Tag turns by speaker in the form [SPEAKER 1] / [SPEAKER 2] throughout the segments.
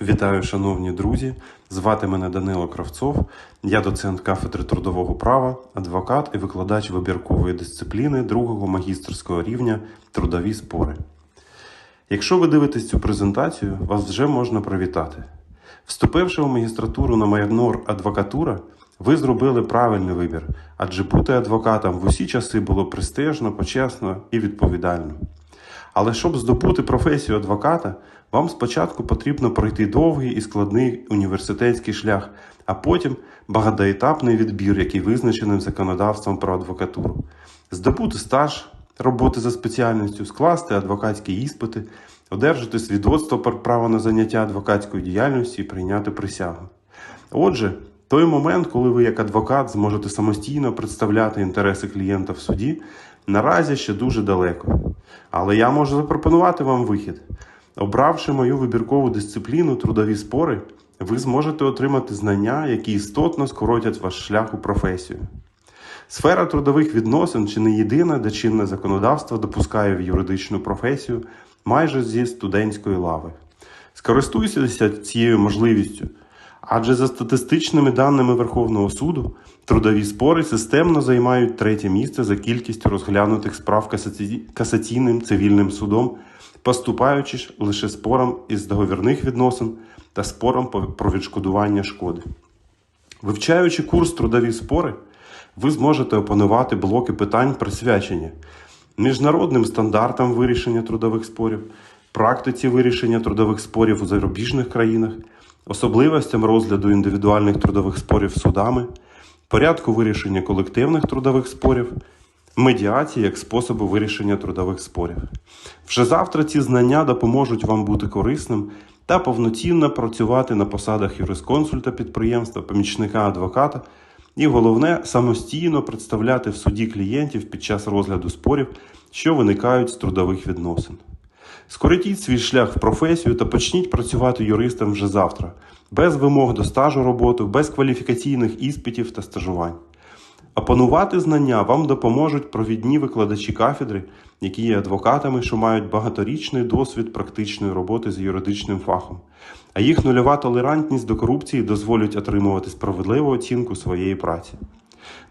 [SPEAKER 1] Вітаю, шановні друзі! Звати мене Данило Кравцов. Я доцент кафедри трудового права, адвокат і викладач вибіркової дисципліни другого магістерського рівня трудові спори. Якщо ви дивитесь цю презентацію, вас вже можна привітати. Вступивши в магістратуру на майнор адвокатура, ви зробили правильний вибір, адже бути адвокатом в усі часи було престижно, почесно і відповідально. Але щоб здобути професію адвоката, вам спочатку потрібно пройти довгий і складний університетський шлях, а потім багатоетапний відбір, який визначений законодавством про адвокатуру. Здобути стаж роботи за спеціальністю, скласти адвокатські іспити, одержати свідоцтво про право на заняття адвокатською діяльністю і прийняти присягу. Отже, той момент, коли ви як адвокат зможете самостійно представляти інтереси клієнта в суді, наразі ще дуже далеко. Але я можу запропонувати вам вихід. Обравши мою вибіркову дисципліну трудові спори, ви зможете отримати знання, які істотно скоротять ваш шлях у професію. Сфера трудових відносин чи не єдина, де чинне законодавство допускає в юридичну професію майже зі студентської лави. Скористуйтеся цією можливістю, адже за статистичними даними Верховного суду, трудові спори системно займають третє місце за кількістю розглянутих справ касаційним цивільним судом, поступаючи лише спорам із договірних відносин та спорам про відшкодування шкоди. Вивчаючи курс трудові спори, ви зможете опанувати блоки питань, присвячені міжнародним стандартам вирішення трудових спорів, практиці вирішення трудових спорів у зарубіжних країнах, особливостям розгляду індивідуальних трудових спорів судами, порядку вирішення колективних трудових спорів, медіації як способу вирішення трудових спорів. Вже завтра ці знання допоможуть вам бути корисним та повноцінно працювати на посадах юрисконсульта підприємства, помічника адвоката і головне самостійно представляти в суді клієнтів під час розгляду спорів, що виникають з трудових відносин. Скоротіть свій шлях в професію та почніть працювати юристом вже завтра, без вимог до стажу роботи, без кваліфікаційних іспитів та стажувань. Опанувати знання вам допоможуть провідні викладачі кафедри, які є адвокатами, що мають багаторічний досвід практичної роботи з юридичним фахом. А їх нульова толерантність до корупції дозволить отримувати справедливу оцінку своєї праці.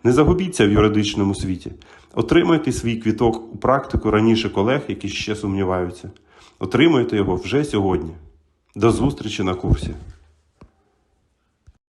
[SPEAKER 1] Не загубіться в юридичному світі. Отримайте свій квіток у практику раніше колег, які ще сумніваються. Отримайте його вже сьогодні. До зустрічі на курсі.